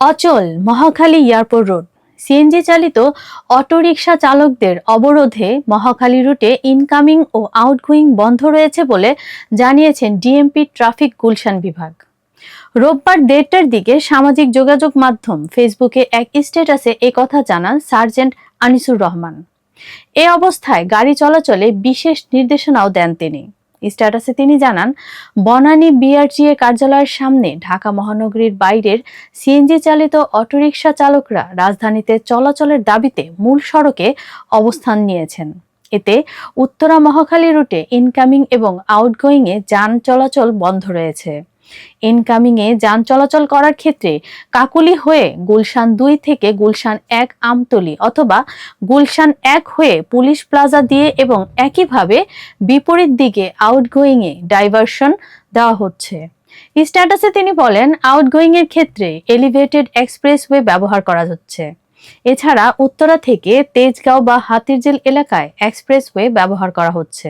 অচল Mohakhali airport road. CNG চালিত auto rickshaw চালকদের অবরোধে মহাখালী রুটে ইনকামিং ও আউটগোয়িং বন্ধ রয়েছে বলে জানিয়েছেন ডিএমপি ট্রাফিক গুলশান বিভাগ। রোববার দেড়টার দিকে সামাজিক যোগাযোগ মাধ্যম ফেসবুকে এক স্ট্যাটাসে কথা জানান সার্জেন্ট আনিসুর রহমান। এ অবস্থায় গাড়ি চলাচলে বিশেষ নির্দেশনাও দেন তিনি। স্ট্যাটাসে তিনি জানান, বনানী বিআরটিএ কার্যালয়ের সামনে ঢাকা মহানগরীর বাইরের সিএনজি চালিত অটোরিকশা চালকরা রাজধানীতে চলাচলের দাবিতে মূল সড়কে অবস্থান নিয়েছেন। এতে উত্তরা মহাখালী রুটে ইনকামিং এবং আউটগোয়িংয়ে যান চলাচল বন্ধ রয়েছে। ইনকামিংয়ে যান চলাচল করার ক্ষেত্রে কাকুলি হয়ে গুলশান দুই থেকে গুলশান এক আমতলি অথবা গুলশান এক হয়ে পুলিশ প্লাজা দিয়ে এবং একইভাবে বিপরীত দিকে আউটগোয়িংয়ে ডাইভারশন দেওয়া হচ্ছে। স্ট্যাটাসে তিনি বলেন আউটগোয়িং এর ক্ষেত্রে এলিভেটেড এক্সপ্রেসওয়ে ব্যবহার করা হচ্ছে। এছাড়া উত্তরা থেকে তেজগাঁও বা হাতিরঝিল এলাকায় এক্সপ্রেসওয়ে ব্যবহার করা হচ্ছে।